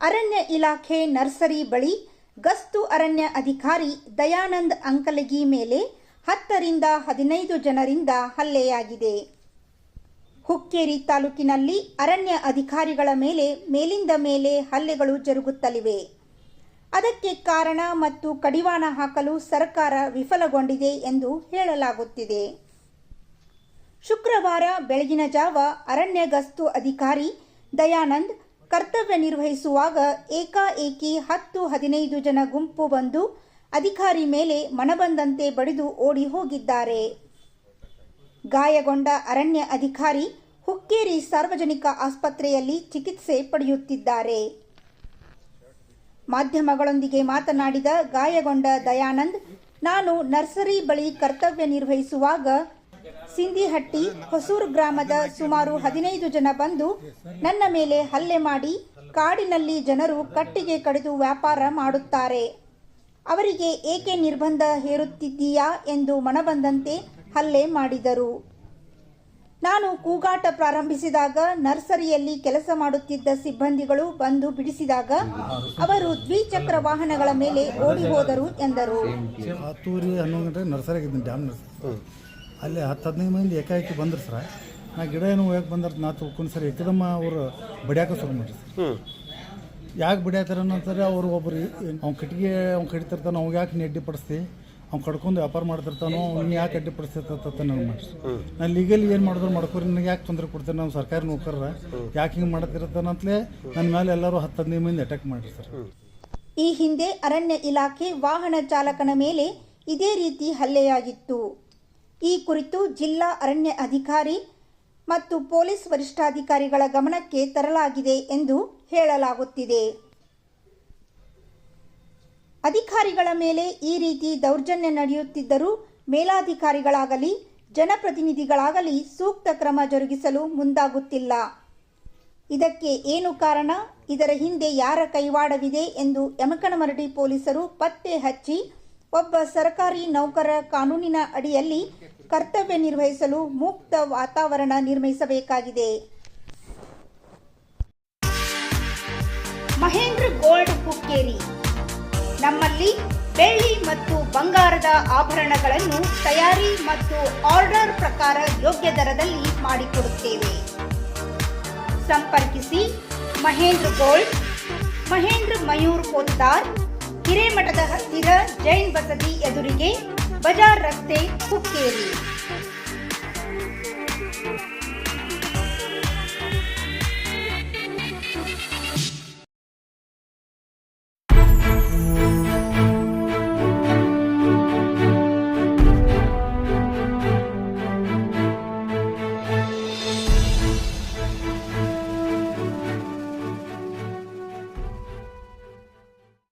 ಅರಣ್ಯ ಇಲಾಖೆ ನರ್ಸರಿ ಬಳಿ ಗಸ್ತು ಅರಣ್ಯ ಅಧಿಕಾರಿ ದಯಾನಂದ್ ಅಂಕಲಗಿ ಮೇಲೆ ಹತ್ತರಿಂದ ಹದಿನೈದು ಜನರಿಂದ ಹಲ್ಲೆಯಾಗಿದೆ. ಹುಕ್ಕೇರಿ ತಾಲೂಕಿನಲ್ಲಿ ಅರಣ್ಯ ಅಧಿಕಾರಿಗಳ ಮೇಲೆ ಮೇಲಿಂದ ಮೇಲೆ ಹಲ್ಲೆಗಳು ಜರುಗುತ್ತಲಿವೆ. ಅದಕ್ಕೆ ಕಾರಣ ಮತ್ತು ಕಡಿವಾಣ ಹಾಕಲು ಸರ್ಕಾರ ವಿಫಲಗೊಂಡಿದೆ ಎಂದು ಹೇಳಲಾಗುತ್ತಿದೆ. ಶುಕ್ರವಾರ ಬೆಳಗಿನ ಜಾವ ಅರಣ್ಯ ಗಸ್ತು ಅಧಿಕಾರಿ ದಯಾನಂದ್ ಕರ್ತವ್ಯ ನಿರ್ವಹಿಸುವಾಗ ಏಕಾಏಕಿ ಹತ್ತು ಹದಿನೈದು ಜನ ಗುಂಪು ಬಂದು ಅಧಿಕಾರಿ ಮೇಲೆ ಮನಬಂದಂತೆ ಬಡಿದು ಓಡಿ ಹೋಗಿದ್ದಾರೆ. ಗಾಯಗೊಂಡ ಅರಣ್ಯ ಅಧಿಕಾರಿ ಹುಕ್ಕೇರಿ ಸಾರ್ವಜನಿಕ ಆಸ್ಪತ್ರೆಯಲ್ಲಿ ಚಿಕಿತ್ಸೆ ಪಡೆಯುತ್ತಿದ್ದಾರೆ. ಮಾಧ್ಯಮಗಳೊಂದಿಗೆ ಮಾತನಾಡಿದ ಗಾಯಗೊಂಡ ದಯಾನಂದ್, ನಾನು ನರ್ಸರಿ ಬಳಿ ಕರ್ತವ್ಯ ನಿರ್ವಹಿಸುವಾಗ ಸಿಂದಿಹಟ್ಟಿ ಹೊಸೂರು ಗ್ರಾಮದ ಸುಮಾರು ಹದಿನೈದು ಜನ ಬಂದು ನನ್ನ ಮೇಲೆ ಹಲ್ಲೆ ಮಾಡಿ ಕಾಡಿನಲ್ಲಿ ಜನರು ಕಟ್ಟಿಗೆ ಕಡಿದು ವ್ಯಾಪಾರ ಮಾಡುತ್ತಾರೆ. ಅವರಿಗೆ ಏಕೆ ನಿರ್ಬಂಧ ಹೇರುತ್ತಿದ್ದೀಯಾ ಎಂದು ಮನಬಂದಂತೆ ಹಲ್ಲೆ ಮಾಡಿದರು. ನಾನು ಕೂಗಾಟ ಪ್ರಾರಂಭಿಸಿದಾಗ ನರ್ಸರಿಯಲ್ಲಿ ಕೆಲಸ ಮಾಡುತ್ತಿದ್ದ ಸಿಬ್ಬಂದಿಗಳು ಬಂದು ಬಿಡಿಸಿದಾಗ ಅವರು ದ್ವಿಚಕ್ರ ವಾಹನಗಳ ಮೇಲೆ ಓಡಿ ಹೋದರು ಎಂದರು. ಅಲ್ಲಿ ಹತ್ತು ಹದಿನೈದು ಮಂದಿ ಏಕಾಏಕಿ ಬಂದ್ರು ಸರ. ನಾ ಗಿಡ ಏನು ಹೋಗಕ್ಕೆ ಬಂದ್ರೆ ನಾ ತಿಳ್ಕೊಂಡು ಸರ್ ಏಕದಮ್ಮ ಅವರು ಬಡಿಯಾಕ ಶುರು ಮಾಡಿರಿ ಸರ್. ಯಾಕೆ ಬಡಿಯಾತಾರ ಅಂತಾರೆ ಅವ್ರು ಒಬ್ಬರು ಅವ್ನು ಕಟ್ಟಿಗೆ ಅವ್ನು ಕಡಿತಿರ್ತಾನೆ ಅವ್ಗೆ ಯಾಕೆ ನೀ ಅಡ್ಡಿಪಡಿಸ್ತಿ ಅವ್ನು ಕಡ್ಕೊಂಡು ವ್ಯಾಪಾರ ಮಾಡ್ತಿರ್ತಾನೋ ಅವ್ನು ಯಾಕೆ ಅಡ್ಡಿ ಪಡಿಸ್ತಿರ್ತ ನನಗೆ ಮಾಡಿ ನಾನು ಲೀಗಲ್ ಏನು ಮಾಡಿದ್ರು ಮಾಡ್ಕೊರಿ ನನಗೆ ಯಾಕೆ ತೊಂದರೆ ಕೊಡ್ತಾರೆ? ನಾವು ಸರ್ಕಾರಿ ನೌಕರ ಯಾಕೆ ಹಿಂಗೆ ಮಾಡ್ತಿರ್ತಾನಂತಲೇ ನನ್ನ ಮೇಲೆ ಎಲ್ಲರೂ ಹತ್ತು ಹದಿನೈದು ಮಂದಿ ಅಟ್ಯಾಕ್ ಮಾಡಿರಿ ಸರ್. ಈ ಹಿಂದೆ ಅರಣ್ಯ ಇಲಾಖೆ ವಾಹನ ಚಾಲಕನ ಮೇಲೆ ಇದೇ ರೀತಿ ಹಲ್ಲೆಯಾಗಿತ್ತು. ಈ ಕುರಿತು ಜಿಲ್ಲಾ ಅರಣ್ಯ ಅಧಿಕಾರಿ ಮತ್ತು ಪೊಲೀಸ್ ವರಿಷ್ಠಾಧಿಕಾರಿಗಳ ಗಮನಕ್ಕೆ ತರಲಾಗಿದೆ ಎಂದು ಹೇಳಲಾಗುತ್ತಿದೆ. ಅಧಿಕಾರಿಗಳ ಮೇಲೆ ಈ ರೀತಿ ದೌರ್ಜನ್ಯ ನಡೆಯುತ್ತಿದ್ದರೂ ಮೇಲಾಧಿಕಾರಿಗಳಾಗಲಿ, ಜನಪ್ರತಿನಿಧಿಗಳಾಗಲಿ ಸೂಕ್ತ ಕ್ರಮ ಜರುಗಿಸಲು ಮುಂದಾಗುತ್ತಿಲ್ಲ. ಇದಕ್ಕೆ ಏನು ಕಾರಣ? ಇದರ ಹಿಂದೆ ಯಾರ ಕೈವಾಡವಿದೆ ಎಂದು ಯಮಕನಮರಡಿ ಪೊಲೀಸರು ಪತ್ತೆ ಹಚ್ಚಿ, ಒಬ್ಬ ಸರ್ಕಾರಿ ನೌಕರ ಕಾನೂನಿನ ಅಡಿಯಲ್ಲಿ ಕರ್ತವ್ಯ ನಿರ್ವಹಿಸಲು ಮುಕ್ತ ವಾತಾವರಣ ನಿರ್ಮಿಸಬೇಕಾಗಿದೆ. ಮಹೇಂದ್ರ ಗೋಲ್ಡ್ ಹುಕ್ಕೇರಿ ನಮ್ಮಲ್ಲಿ ಬೆಳ್ಳಿ ಮತ್ತು ಬಂಗಾರದ ಆಭರಣಗಳನ್ನು ತಯಾರಿ ಮತ್ತು ಆರ್ಡರ್ ಪ್ರಕಾರ ಯೋಗ್ಯ ದರದಲ್ಲಿ ಮಾಡಿಕೊಡುತ್ತೇವೆ. ಸಂಪರ್ಕಿಸಿ ಮಹೇಂದ್ರ ಗೋಲ್ಡ್, ಮಹೇಂದ್ರ ಮಯೂರ್ ಪೋತ್ತಾರ್ ಹಿರೇಮಠದ ಹತ್ತಿರ ಜೈನ್ ಬಸದಿ ಎದುರಿಗೆ बजा रखते खुद के लिए